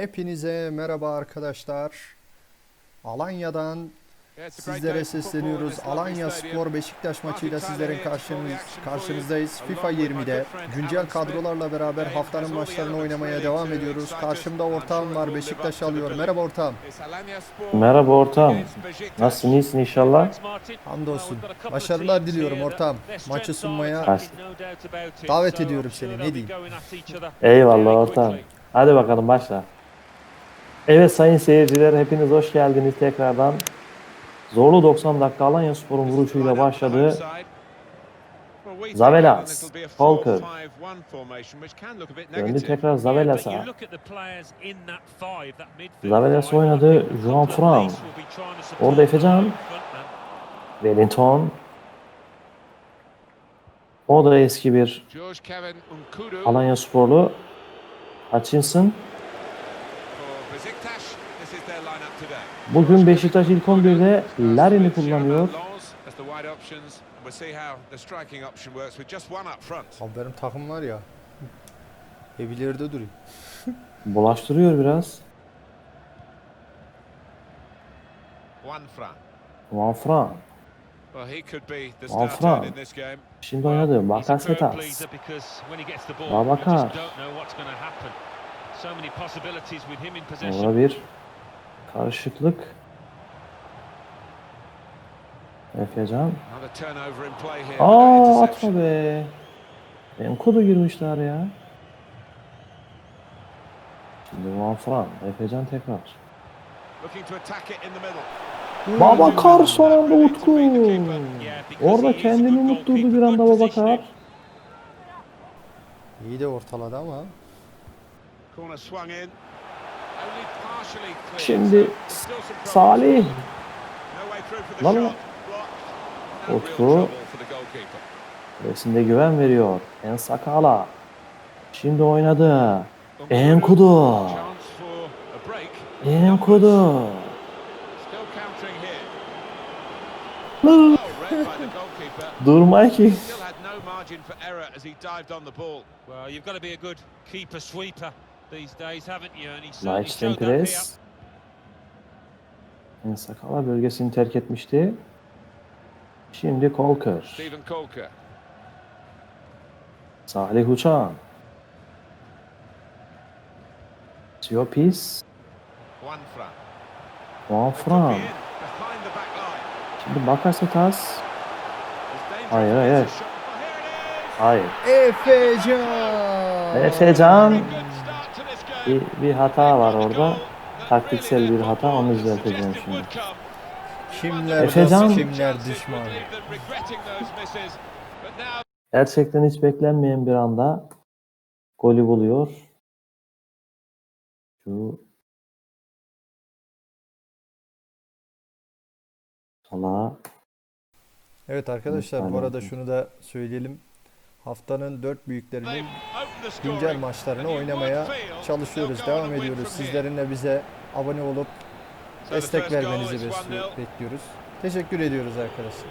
Hepinize merhaba arkadaşlar. Alanya'dan sizlere sesleniyoruz. Alanya Spor Beşiktaş maçıyla sizlerin karşınız, karşınızdayız. FIFA 20'de güncel kadrolarla beraber haftanın maçlarını oynamaya devam ediyoruz. Karşımda ortağım var. Beşiktaş alıyor. Merhaba ortağım. Merhaba ortağım. Nasılsın iyisin inşallah? Hamdolsun. Başarılar diliyorum ortağım. Maçı sunmaya Baş- davet ediyorum seni. Ne diyeyim? Eyvallah ortağım. Hadi bakalım başla. Evet sayın seyirciler hepiniz hoş geldiniz tekrardan. Zorlu 90 dakika Alanya Spor'un vuruşuyla başladı. Zavelas, Falker. Döndü tekrar Zavelas'a. Zavelas oynadı. Juan Fran. Orada Efecan. Wellington. O da eski bir Alanya Sporlu. Hutchinson. Bugün Beşiktaş ilk 11'de Larin'i kullanıyor. Abi benim takım var ya. Hep ileride duruyor. Bulaştırıyor biraz. Juan Fran. Alfran. Şimdi oynadı. Bakasetas. Babakar. Orada bir karışıklık. Efecan. Aa atma be. Enkodu girmişler ya. Şimdi Juan Fran. Efecan tekrar. Babakar son anda Utku. Orada kendini unutturdu bir anda Babakar. İyi de ortaladı ama. Şimdi Salih. Lan. Utku. Resinde güven veriyor. En sakala. Şimdi oynadı. Enkudu. Enkudu. Durmay ki. Well, you've got to be a good keeper sweeper these days, haven't you? And he certainly Nice showed that here. sakala bölgesini terk etmişti. Şimdi Kolker. Stephen Colker. Salih Uçan. Siopis. Juan Fran. Juan Could be Fran. in, behind the back line. Şimdi Bakasetas. There's danger Hayır, if hayır. it's a shot. Here it is. Hayır. Efecan. Efecan. Bir, bir hata var orada. Taktiksel bir hata onu düzelteceğim şimdi. Kimler Efecan. kimler düşman. Gerçekten hiç beklenmeyen bir anda golü buluyor. Şu Salah Evet arkadaşlar bu arada şunu da söyleyelim. Haftanın dört büyüklerinin. Güncel maçlarını oynamaya çalışıyoruz. Devam ediyoruz. Sizlerin de bize abone olup destek vermenizi is besliyor- 1-0. bekliyoruz. Teşekkür ediyoruz arkadaşlar.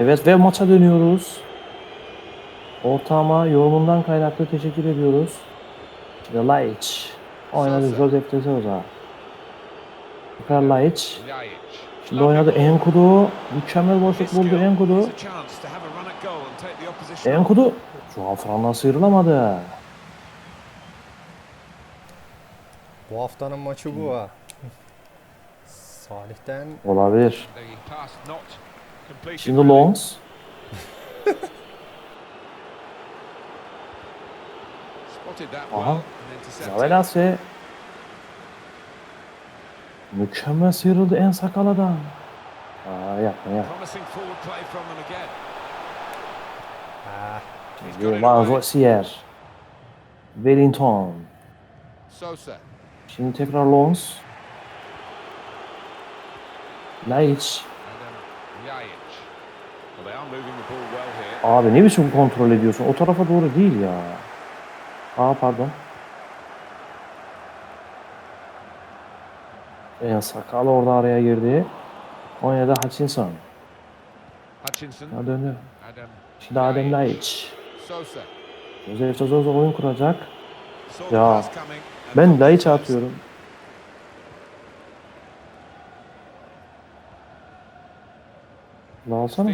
Evet ve maça dönüyoruz. Ortağıma yorumundan kaynaklı teşekkür ediyoruz. Laiç. Oynadı. Josef de Souza. Tekrar Laiç. Şimdi oynadı Enkudu. Mükemmel boşluk buldu Enkudu. Enkudu. Şu an Fran'dan sıyrılamadı. Bu haftanın maçı bu ha. Salih'ten Olabilir. Şimdi. Longs. Spotted that Aha. well and intercepted. Zavelas ve mükemmel sıyrıldı en sakaladan. Aa yapma yapma. Promising forward play from them again. ha, He's got it Van away. Rossier. Wellington. Sosa. Şimdi tekrar Longs. Laiç. Abi ne biçim kontrol ediyorsun? O tarafa doğru değil ya. Aa pardon. En sakal orada araya girdi. Oynadı Hutchinson. Hutchinson. Ya döndü. Adam. Şimdi Adem Laiç. Josef Sosa oyun kuracak. Ya, Ben Laiç'e atıyorum. Ne alsana?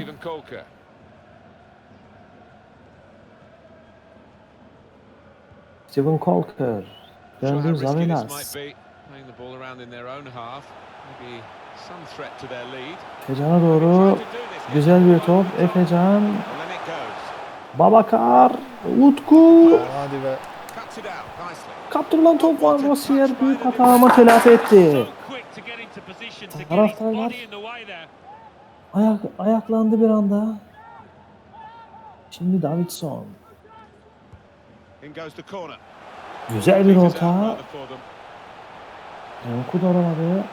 Steven Colker. Sure how Döndü risky this might Zavinas. Efecan'a doğru. Güzel bir top. Efecan. And then it goes. Babakar. Utku. Hadi be. Kaptırılan top var. Rosier büyük hata ama telafi etti. Taraftarlar-. Ayak, ayaklandı bir anda. Şimdi Davidson. Güzel bir orta. rather for them. Enkudu aramadı.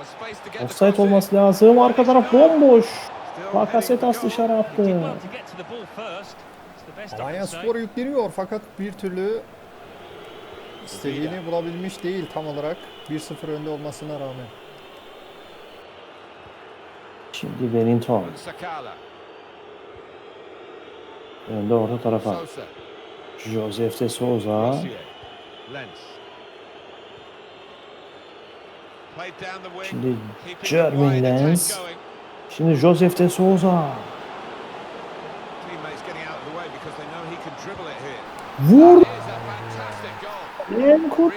A space to get the Offside olması lazım. Arka taraf bomboş. Bakasetas dışarı attı. Alanya. Spor yükleniyor fakat bir türlü istediğini bulabilmiş değil tam olarak 1-0 önde olmasına rağmen. Şimdi Sakala. Önde orta tarafa. Josef de Souza. Şimdi attack Lens. Şimdi Josef de Souza. Teammates getting out of the way because they know he can dribble it here. Vur. Enkudu.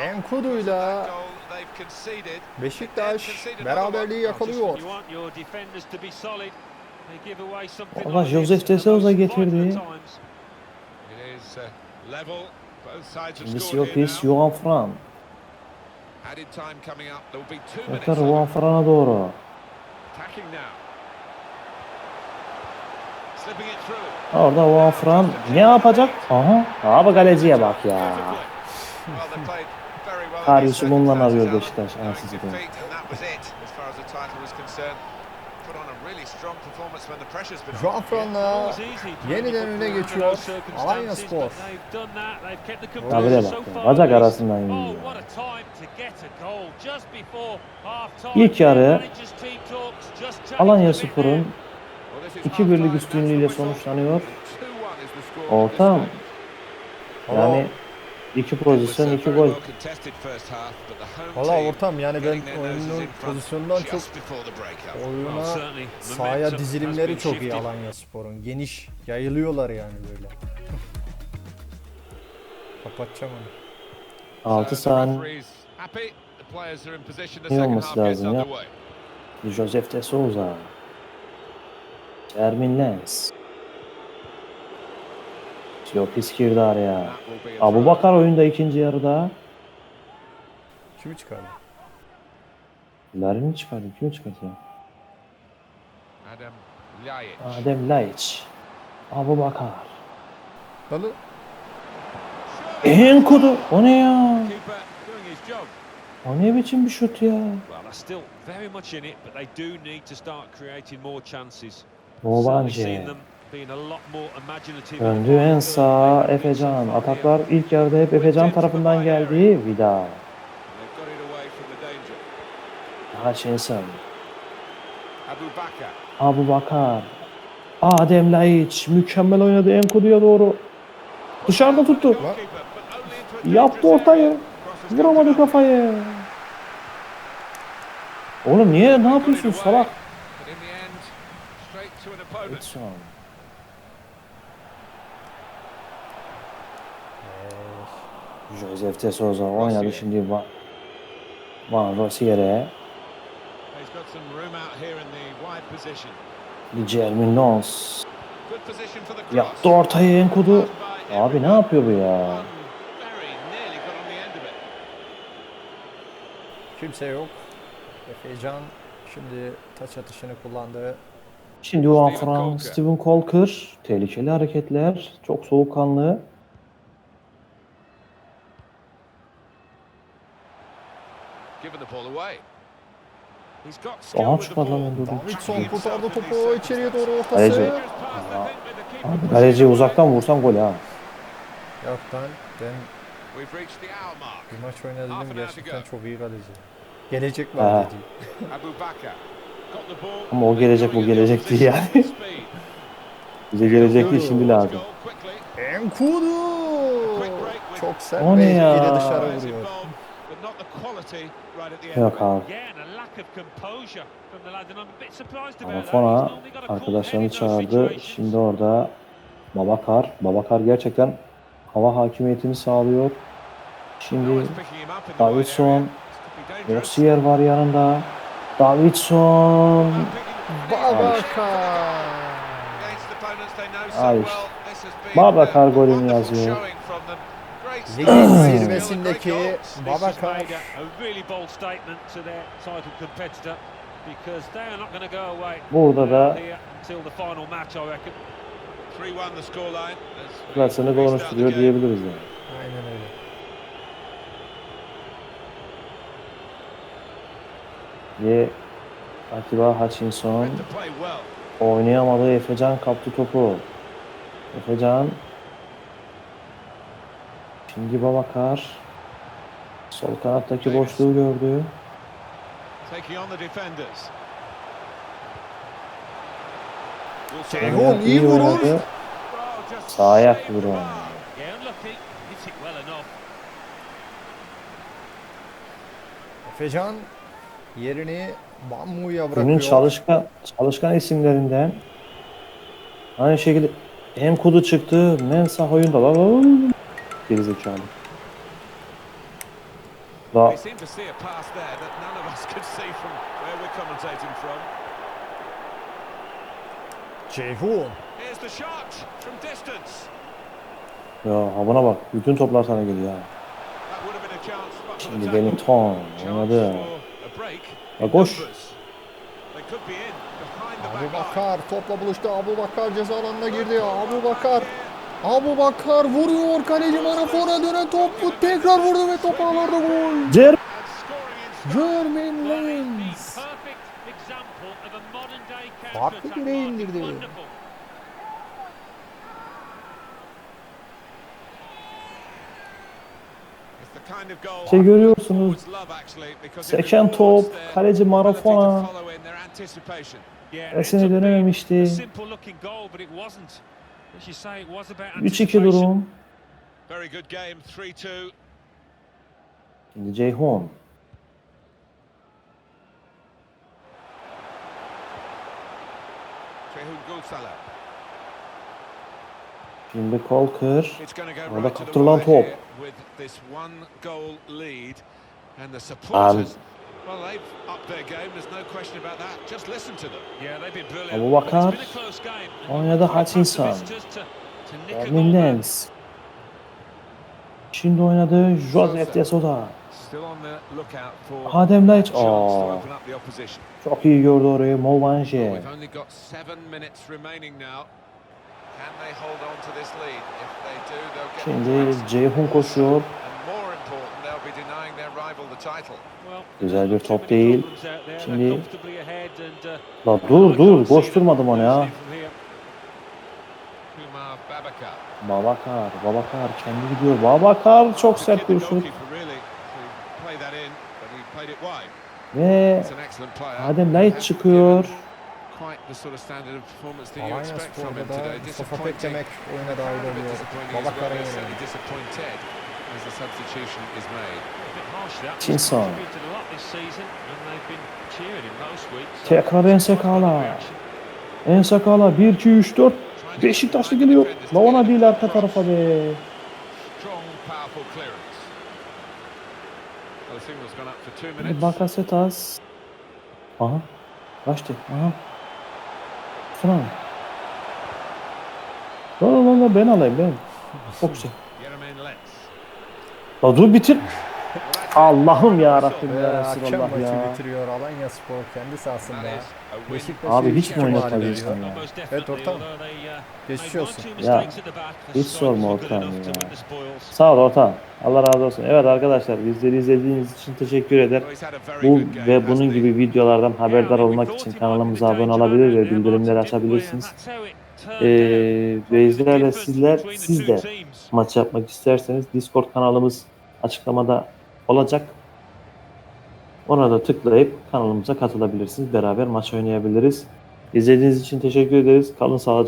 Enkudu'yla. Beşiktaş beraberliği yakalıyor. Josef this de Souza getirdi. uh, Şimdi Siopis, now. Johan Fran. Of Johan Fran'a doğru. Orada Johan Fran ne yapacak? Aha. Abi kaleciye bak ya. Perfectly. Well, they played very well in Karius these Umun'la circumstances, arıyor. Beşiktaş, anasını Joao playing yeniden öne geçiyor Alanya Spor. Habire composure bak bacak arasından Oh, yiyor. İlk yarı Alanya Spor'un Well, this is iki half-time. birlik That's the üstünlüğüyle sonuçlanıyor. 2-1 is the score at this Orta stage. yani iki pozisyon, iki gol. Valla ortam yani ben oyunun pozisyonundan çok oyuna sahaya dizilimleri çok iyi. Alanya Spor'un. Geniş yayılıyorlar yani böyle. Kapatacağım onu. 6 So the saniye second olması lazım ya. Josef de Souza. Ermin Lens. Siopis girdi araya. Abu. Bakar oyunda ikinci yarıda. Kimi çıkardı? Larin'i çıkardı. Kimi çıkartıyor? Adam Ljajic. Adem Laiç. Abu Bakar. Dalı. Enkudu. O ne ya? O ne biçim bir şut ya? Well, Döndü en sağa Efecan. Ataklar ilk yarıda hep Efecan tarafından geldi. Vida. Hutchinson. Abu Bakar. Adem Laiç. Mükemmel oynadı Enkudu'ya doğru. Dışarıda tuttu. Yaptı ortayı. Vuramadı kafayı. Oğlum niye? Ne yapıyorsun salak? İn Josef de Souza oynadı şimdi Van, Van Rossier'e. Jermin Lons. Yaptı ortayı Enkudu. Abi ne yapıyor bu ya? Kimse yok. Efecan şimdi taç atışını kullandı. Şimdi Juan Steven Fran, Colker. Steven Colker. Tehlikeli hareketler. Çok soğukkanlı. Aha çıkmadı lan ball. Enkudu. Davidson kurtardı topu içeriye doğru ortası. Kaleci. Abi pushing kaleci it uzaktan vursan gol ha. Yok lan ben bir maç oynadım gerçekten çok iyi kaleci. Gelecek Ha. var dedi. Ama o gelecek bu gelecek değil yani. Bize gelecek değil şimdi lazım. Enkudu! çok sert ve ne ya? etkili dışarı vuruyor. But not the quality right at the end. Yok abi. Yeah, and a lack of composure from the lad, and I'm a bit surprised about that. Arafona arkadaşlarını çağırdı. Şimdi orada Babakar. Babakar gerçekten hava hakimiyetini sağlıyor. Şimdi Davidson. Rossier var yanında. Davidson. Babakar. Been Babakar a golünü yazıyor. Ligin zirvesindeki away Burada da here until the final match, I reckon. 3-1 the scoreline. as we klasını konuşturuyor diyebiliriz yani. Aynen öyle. Ve Atiba Hutchinson Meant to play well. oynayamadı. Efecan kaptı topu. Efecan. Şimdi Babakar. Sol kanattaki boşluğu gördü. Taking on the defenders. Ceyhun iyi vurur. Sağ ayak enough. Efecan yerini Bambu'ya Günün bırakıyor. çalışkan çalışkan isimlerinden. Aynı şekilde hem kudu çıktı, Mensah oyunda. Gerizekalı. La We seem to see a pass there that none of us could see from where we're commentating from. Ceyhun. Here's the shot from distance. ya havana bak. Bütün toplar sana geliyor Şimdi tackle. Wellington Chance oynadı. for a break Ya koş. Abu. Bakar topla buluştu. Abu Bakar ceza alanına girdi. Abu Bakar. Abu Bakar vuruyor. Kaleci Manafor'a dönen topu tekrar vurdu ve top ağlarda gol. Cer Jermaine day Farklı. It's indirdi. Şey görüyorsunuz. Seken top, kaleci Marafona. Esine dönememişti. A simple looking goal, but it wasn't. As you say, it was about 3-2 anticipation. durum. Very good game, 3-2. Şimdi Ceyhun. Şimdi go Orada kaptırılan top. here well, they've upped their game. There's no question about that. Just listen to them. Yeah, they've been brilliant. Abu Bakar. been a close game. Oynadı Hutchinson. Lens. Şimdi oynadı Joseph De Soda. Still on the lookout for Adem Laiç. çok iyi gördü orayı. Movanji. we've only got seven minutes remaining now. Can they hold on to this lead? If they do, they'll get Şimdi. Ceyhun koşuyor. Güzel bir top değil. Şimdi- uh, La dur dur koşturmadım onu ya. Kumar Babakar. Babakar, kendi gidiyor. Babakar çok sert bir şut. Ve. Adem hasn't çıkıyor. Alanya Spor'da da. Mustafa. Pekdemek oyuna dahil oluyor. Babakar'a yönelik. Hutchinson. Tekrar Ensakala. Ensakala 1 2 3 4 Beşiktaşlı geliyor. La ona değil arka tarafa be. Bakasetas. Aha. Kaçtı. Aha. Fıran. La la la la ben alayım ben. Çok güzel. La dur bitir. Allah'ım ya Rabbim Ve ya Resulallah maçı ya. bitiriyor Alanya Spor kendi sahasında. Beşiktaş'ı Abi hiç mi ediyor. ya? Evet, ortam. Geçmiş olsun. Ya, hiç sorma ortam ya. Sağ ol ortam. Allah razı olsun. Evet arkadaşlar bizleri izlediğiniz için teşekkür eder. Bu ve bunun gibi videolardan haberdar olmak için kanalımıza abone olabilir ve bildirimleri açabilirsiniz. Ee, Beyzlerle sizler, siz de maç yapmak isterseniz Discord kanalımız açıklamada olacak. Ona da tıklayıp kanalımıza katılabilirsiniz. Beraber maç oynayabiliriz. İzlediğiniz için teşekkür ederiz. Kalın sağlıcakla.